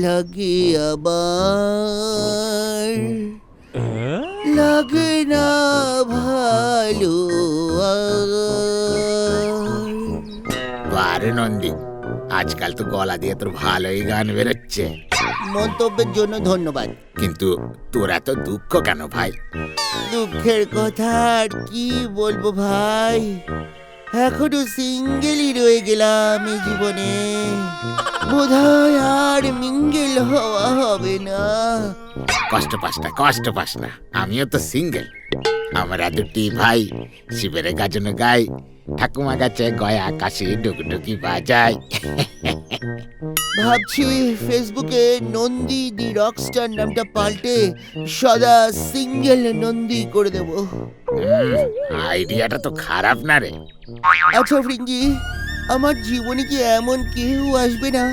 লাগে আবার। লাগে না ভালো আর। বারে নন্দী আজকাল তো গলা দিয়ে তোর ভালোই গান বেরোচ্ছে। মন্তব্যের জন্য ধন্যবাদ। কিন্তু তোর এত দুঃখ কেন ভাই? দুঃখের কথা আর কি বলব ভাই? এখনও সিঙ্গেলই রয়ে গেলাম এই জীবনে। বোধহয় আর মিঙ্গেল হওয়া হবে না। কষ্ট পাস না, কষ্ট পাস না। আমিও তো সিঙ্গেল। আমরা দুটি ভাই, শিবের গাজন গাই ঠাকুমা গাছে গয়া আকাশে ডুকডুকি বাজায়। ভাবছি ফেসবুকে নন্দী দি রকস্টার নামটা পাল্টে সদা সিঙ্গেল নন্দী করে দেব। আইডিয়াটা তো খারাপ না রে। আচ্ছা ফ্রিঙ্গি আমার জীবনে কি এমন কেউ আসবে না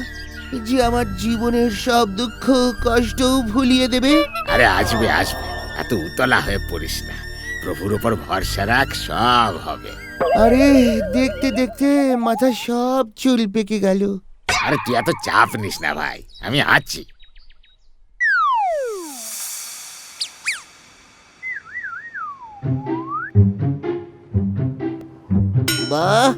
যে আমার জীবনের সব দুঃখ কষ্ট ভুলিয়ে দেবে? আরে আসবে আসবে। এত উতলা হয়ে পড়িস না। প্রভুর উপর ভরসা রাখ সব হবে। আরে দেখতে দেখতে মাথা সব চুল পেকে গেল। আরে তুই এত চাপ নিস না ভাই, আমি আছি। বাহ,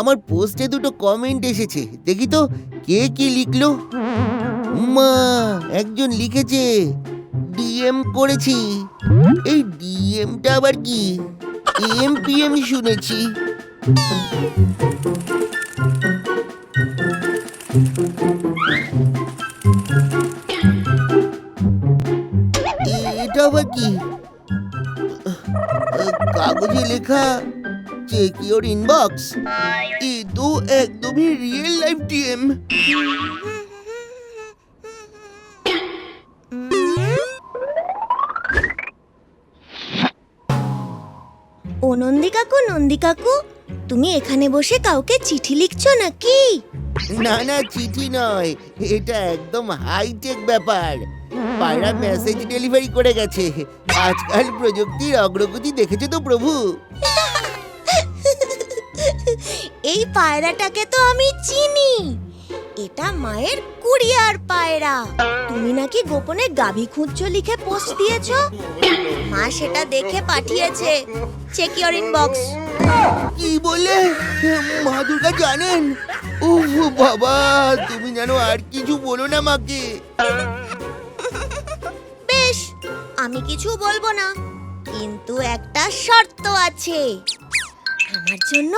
আমার পোস্টে দুটো কমেন্ট এসেছে, দেখি তো কে কি লিখলো? মা একজন লিখেছে ডিএম করেছি। এই ডিএমটা আবার কি? এম শুনেছি। এটা আবার কি? কাগজে লেখা চেক ইওর ইনবক্স এ তো একদমই রিয়েল লাইফ ডিএম ও নন্দী কাকু নন্দী কাকু, তুমি এখানে বসে কাউকে চিঠি লিখছো নাকি? না না, চিঠি নয়। এটা একদম হাইটেক ব্যাপার। পায়রা মেসেজ ডেলিভারি করে গেছে। আজকাল প্রযুক্তির অগ্রগতি দেখেছ তো, প্রভু? এই পায়রাটাকে তো আমি চিনি। এটা মায়ের কুরিয়ার পায়রা। তুমি নাকি গোপনে গাভী খুঁজছো লিখে পোস্ট দিয়েছ? মা সেটা দেখে পাঠিয়েছে। চেক ইওর ইনবক্স কি বলে? মা দুর্গা জানেন? ও বাবা তুমি জানো আর কিছু বলো না মাকে। বেশ আমি কিছু বলব না কিন্তু একটা শর্ত আছে। আমার জন্য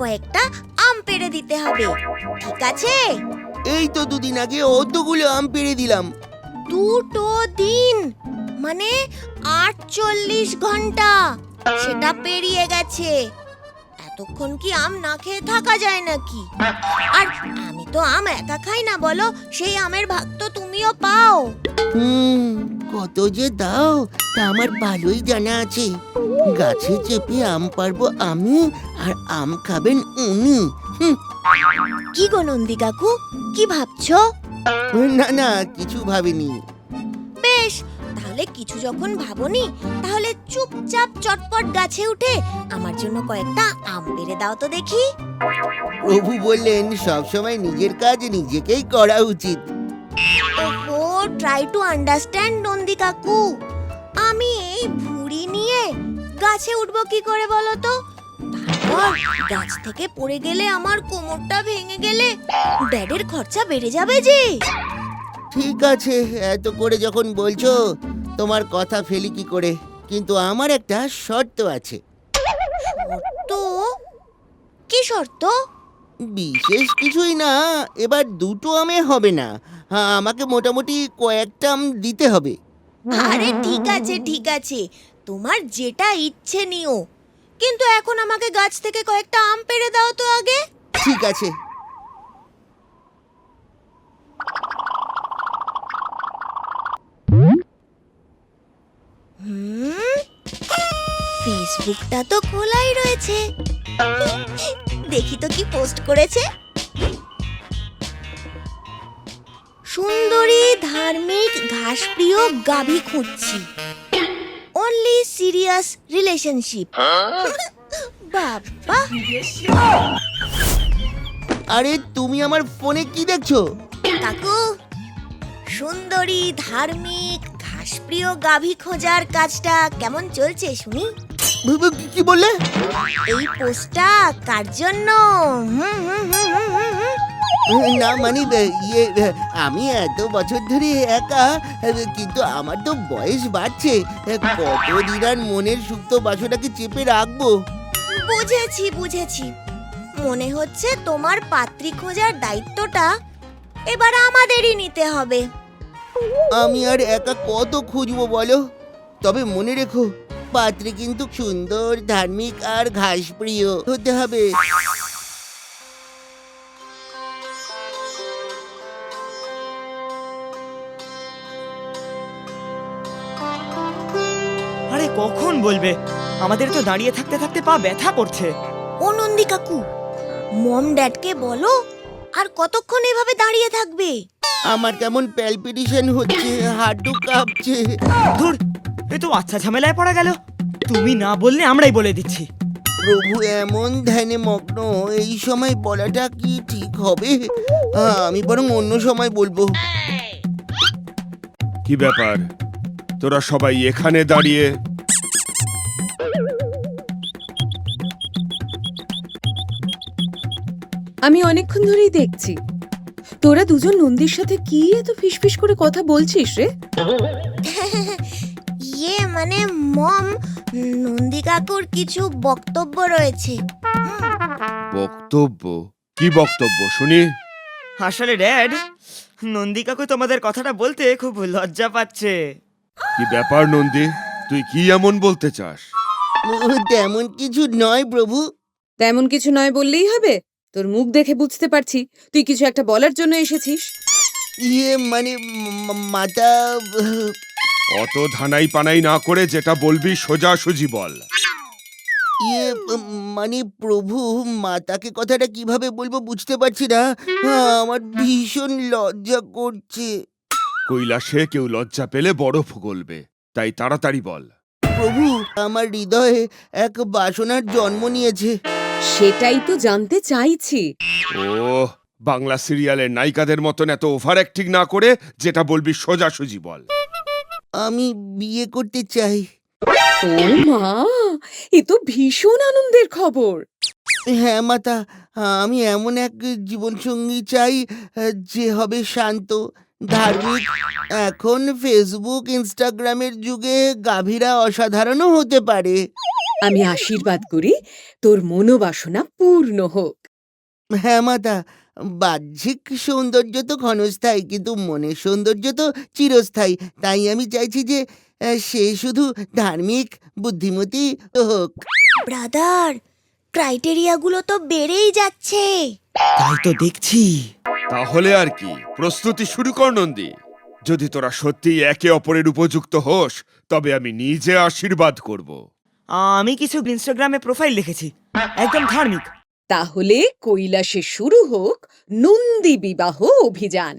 কয়েকটা আম পেড়ে দিতে হবে ঠিক আছে? এই তো দুদিন আগে অতগুলো আম পেড়ে দিলাম। দুটো দিন মানে আটচল্লিশ ঘণ্টা সেটা পেরিয়ে গেছে। এতক্ষণ কি আম না খেয়ে থাকা যায় নাকি? আর আমি তো আম একা খাই না বলো? সেই আমের ভাগ তো তুমিও পাও। হুম কত যে দাও তা আমার ভালোই জানা আছে। গাছে চেপে আম পারব আমি আর আম খাবেন উনি। হুম, কি গো নন্দী কাকু? কি ভাবছ? না না কিছু ভাবিনি। বেশ তাহলে কিছু যখন ভাবনি তাহলে চুপচাপ চটপট গাছে উঠে আমার জন্য কয়েকটা আম পেড়ে দাও তো দেখি। প্রভু বললেন সবসময় নিজের কাজ নিজেকেই করা উচিত। ওহো ট্রাই টু আন্ডারস্ট্যান্ড নন্দী কাকু। আমি এই ভুঁড়ি নিয়ে গাছে উঠবো কি করে বলো তো? তারপর গাছ থেকে পড়ে গেলে আমার কোমরটা ভেঙে গেলে ড্যাডের খরচা বেড়ে যাবে যে। ঠিক আছে এত করে যখন বলছো তোমার কথা ফেলি কি করে? কিন্তু আমার একটা শর্ত আছে। শর্ত? কি শর্ত? বিশেষ কিছুই না এবার দুটো আমে হবে না। হ্যাঁ আমাকে মোটামুটি কয়েকটা আম দিতে হবে। আরে ঠিক আছে ঠিক আছে। তোমার যেটা ইচ্ছে নিও। কিন্তু এখন আমাকে গাছ থেকে কয়েকটা আম পেড়ে দাও তো আগে। ঠিক আছে হুম ফেসবুকটা তো খোলাই রয়েছে। দেখি তো কি পোস্ট করেছে। সুন্দরী ধার্মিক ঘাসপ্রিয় গাভী খুঁজছি। অনলি সিরিয়াস রিলেশনশিপ বাবা। আরে তুমি আমার ফোনে কি দেখছ? কাকু সুন্দরী ধার্মিক ঘাসপ্রিয় গাভী খোঁজার কাজটা কেমন চলছে শুনি। কি- কি বললে? এই পোস্টটা কার জন্য। না মানে ইয়ে আমি এত বছর ধরে একা কিন্তু আমার তো বয়স বাড়ছে। কতদিন আর মনের সুপ্ত বাসনাকে চেপে রাখব? বুঝেছি বুঝেছি। মনে হচ্ছে তোমার পাত্রী খোঁজার দায়িত্বটা এবার আমাদেরই নিতে হবে। আমি আর একা কত খুঁজবো বলো? তবে মনে রেখো পাত্রে কিন্তু সুন্দর ধার্মিক আর ঘাসপ্রিয়। হতে হবে। আরে কখন বলবে? আমাদের তো দাঁড়িয়ে থাকতে থাকতে পা ব্যথা করছে। ও নন্দী কাকু মম ড্যাডকে বলো আর কতক্ষণ এভাবে দাঁড়িয়ে থাকবে? আমার কেমন প্যালপিটেশন হচ্ছে হাঁটু কাঁপছে। ধুর এ তো আচ্ছা ঝামেলায় পড়া গেল। তুমি না বললে আমরাই বলে দিচ্ছি। প্রভু এমন ধ্যানে মগ্ন এই সময় বলাটা কি ঠিক হবে? আহ, আমি বরং অন্য সময় বলব। কি ব্যাপার? তোরা সবাই এখানে দাঁড়িয়ে আমি অনেকক্ষণ ধরেই দেখছি। তোরা দুজন নন্দীর সাথে কি এত ফিসফিস করে কথা বলছিস রে? ইয়ে মানে মম নন্দী কাকুর কিছু বক্তব্য রয়েছে। বক্তব্য? কি বক্তব্য? শুনি। আসলে ড্যাড নন্দী কাকু তোমাদের কথাটা বলতে খুব লজ্জা পাচ্ছে। কি ব্যাপার নন্দী? তুই কি এমন বলতে চাস? তেমন কিছু নয় প্রভু। তেমন কিছু নয় বললেই হবে। তোর মুখ দেখে বুঝতে পারছি। তুই কিছু একটা বলার জন্য এসেছিস। ইয়ে মানে ম- মাথা উহ, অত ধানাই পানাই না করে যেটা বলবি সোজা সুজি বল। ইয়ে মানে প্রভু মাতাকে কথাটা কীভাবে বলব বুঝতে পারছি না। আমার ভীষণ লজ্জা করছে। কৈলাসে কেউ লজ্জা পেলে বরফ গলবে তাই তাড়াতাড়ি বল। প্রভু আমার হৃদয়ে এক বাসনার জন্ম নিয়েছে। সেটাই তো জানতে চাইছি। ও বাংলা সিরিয়ালের নায়িকাদের মতন এত ওভার অ্যাক্টিং না করে যেটা বলবি সোজা সুজি বল। আমি বিয়ে করতে চাই। ও মা এ তো ভীষণ আনন্দের খবর। হ্যাঁ মাতা আমি এমন এক জীবনসঙ্গী চাই যে হবে শান্ত ধার্মিক। এখন ফেসবুক ইনস্টাগ্রামের যুগে গাভীরা অসাধারণও হতে পারে। আমি আশীর্বাদ করি তোর মনোবাসনা পূর্ণ হোক। হ্যাঁ মাতা বাহ্যিক সৌন্দর্য তো ক্ষণস্থায়ী কিন্তু মনের সৌন্দর্য তো চিরস্থায়ী। তাই আমি চাইছি যে সে শুধু ধার্মিক বুদ্ধিমতী হোক। ব্রাদার ক্রাইটেরিয়াগুলো তো বেড়েই যাচ্ছে। তাই তো দেখছি। তাহলে আর কি প্রস্তুতি শুরু কর নন্দী। যদি তোরা সত্যি একে অপরের উপযুক্ত হোস তবে আমি নিজে আশীর্বাদ করব। আমি কিছু ইনস্টাগ্রামে প্রোফাইল লিখেছি একদম ধার্মিক। তাহলে কৈলাসে শুরু হোক নন্দী বিবাহ অভিযান।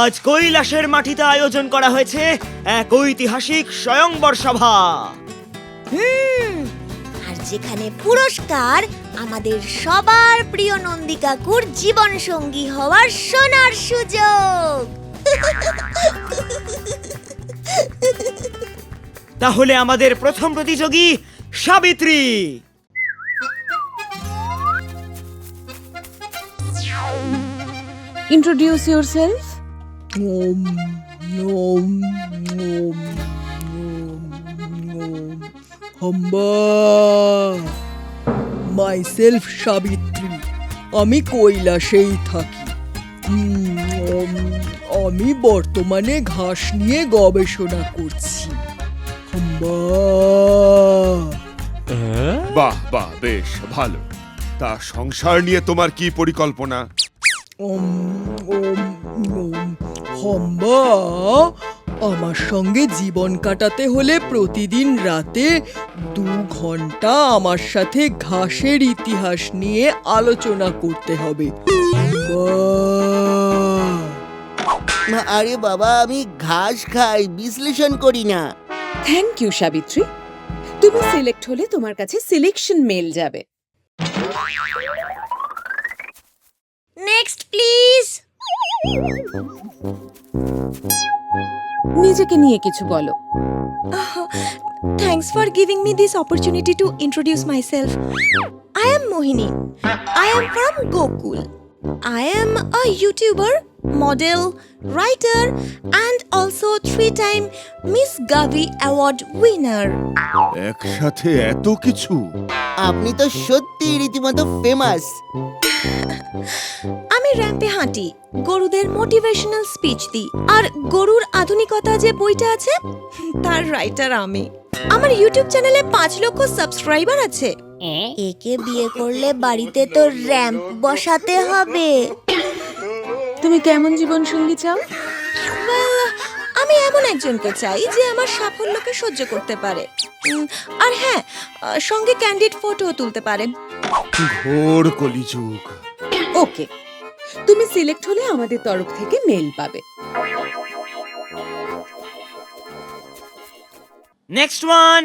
আজ কৈলাসের মাটিতে আয়োজন করা হয়েছে এক ঐতিহাসিক স্বয়ংবর সভা। হুম আর যেখানে পুরস্কার আমাদের সবার প্রিয় নন্দী কাকুর জীবন সঙ্গী হওয়ার সোনার সুযোগ। তাহলে আমাদের প্রথম প্রতিযোগী সাবিত্রী। ইন্ট্রোডিউস ইউর সেলফ হাম্বা মাইসেলফ সাবিত্রী আমি কৈলাসেই থাকি। আমি বর্তমানে ঘাস নিয়ে গবেষণা করছি। হাম্বা। বাহ বাহ বেশ ভালো। তা সংসার নিয়ে তোমার কি পরিকল্পনা? উম, হাম্বা। আমার সঙ্গে জীবন কাটাতে হলে প্রতিদিন রাতে দু ঘণ্টা আমার সাথে ঘাসের ইতিহাস নিয়ে আলোচনা করতে হবে। আরে বাবা আমি ঘাস খাই বিশ্লেষণ করি না। Thank you Savitri. তুমি সিলেক্ট হলে তোমার কাছে সিলেকশন মেল যাবে। নেক্সট প্লিজ নিজেকে নিয়ে কিছু বলো। Thanks for giving me this opportunity to introduce myself I am Mohini I am from Gokul I am a YouTuber model, writer, and also three time Miss Gavi Award winner. একসাথে এত কিছু? আপনি তো সত্যি রীতিমতো ফেমাস আমি র্যাম্পে হাঁটি গরুদের মোটিভেশনাল স্পিচ দিই আর গরুর আধুনিকতা যে বইটা আছে তার রাইটার আমি। আমার ইউটিউব চ্যানেলে পাঁচ লক্ষ সাবস্ক্রাইবার আছে। একে বিয়ে করলে বাড়িতে তো র্যাম্প বসাতে হবে। তুমি কেমন জীবন সঙ্গী চাও আমি এমন একজনকে চাই যে আমার সাফল্যকে সহ্য করতে পারে। আর হ্যাঁ সঙ্গে ক্যান্ডিড ফটো তুলতে পারে। ঘোর কলিযুগ। ওকে তুমি সিলেক্ট হলে আমাদের তরফ থেকে মেল পাবে। নেক্সট ওয়ান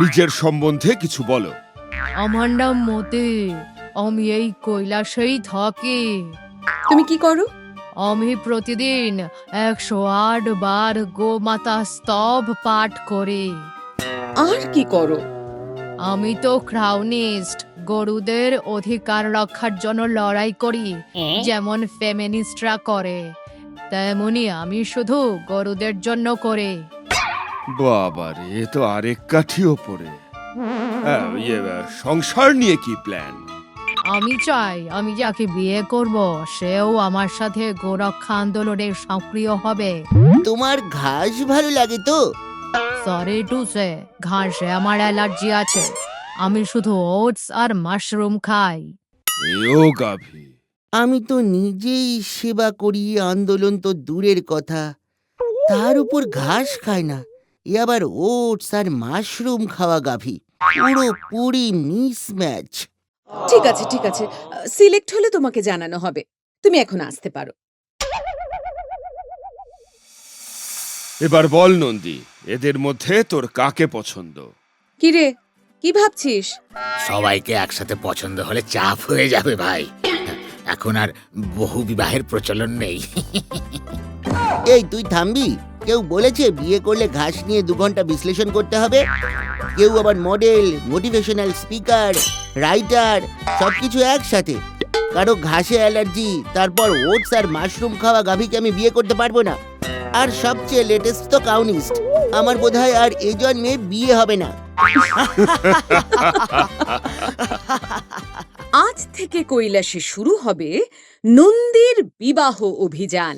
নিজের সম্বন্ধে কিছু বলো। আমার নাম মতি আমি এই কৈলাসেই থাকি। তুমি কি করো? আমি প্রতিদিন একশো আট বার গোমাতা স্তব পাঠ করি। আর কি করো? আমি তো ক্রাউনিস্ট গরুদের অধিকার রক্ষার জন্য লড়াই করি যেমন ফেমিনিস্টরা করে তেমনি আমি শুধু গরুদের জন্য করে। বাবার এ তো আরেক কাঠি ওপরে। আহ, ইয়ে, আহ, সংসার নিয়ে কি প্ল্যান আমি চাই আমি যাকে বিয়ে করব সেও আমার সাথে গোরক্ষা আন্দোলনে সক্রিয় হবে। তোমার ঘাস ভালো লাগে তো? সরি টু সে ঘাসে আমার অ্যালার্জি আছে। আমি শুধু ওটস আর মাশরুম খাই। এও গাভী। আমি তো নিজেই সেবা করি আন্দোলন তো দূরের কথা। তার উপর ঘাস খায় না এ আবার ওটস আর মাশরুম খাওয়া গাভী। পুরো মিসম্যাচ মিস ম্যাচ ঠিক আছে ঠিক আছে। সিলেক্ট হলে তোমাকে জানানো হবে। তুমি এখন আসতে পারো। এবার বল নন্দী এদের মধ্যে তোর কাকে পছন্দ? কি রে কি ভাবছিস? সবাইকে একসাথে পছন্দ হলে চাপ হয়ে যাবে ভাই। এখন আর বহু বিবাহের প্রচলন নেই। এই তুই থামবি? কেউ বলেছে বিয়ে করলে ঘাস নিয়ে দু ঘণ্টা বিশ্লেষণ করতে হবে। কেউ আবার মডেল মোটিভেশনাল স্পিকার রাইটার সবকিছু একসাথে। কারও ঘাসে অ্যালার্জি তারপর ওটস আর মাশরুম খাওয়া গাভীকে আমি বিয়ে করতে পারব না। আর সবচেয়ে লেটেস্ট তো কাউনিস্ট আমার বোধহয় আর এই জন্মে বিয়ে হবে না। আজ থেকে কৈলাসে শুরু হবে নন্দীর বিবাহ অভিযান।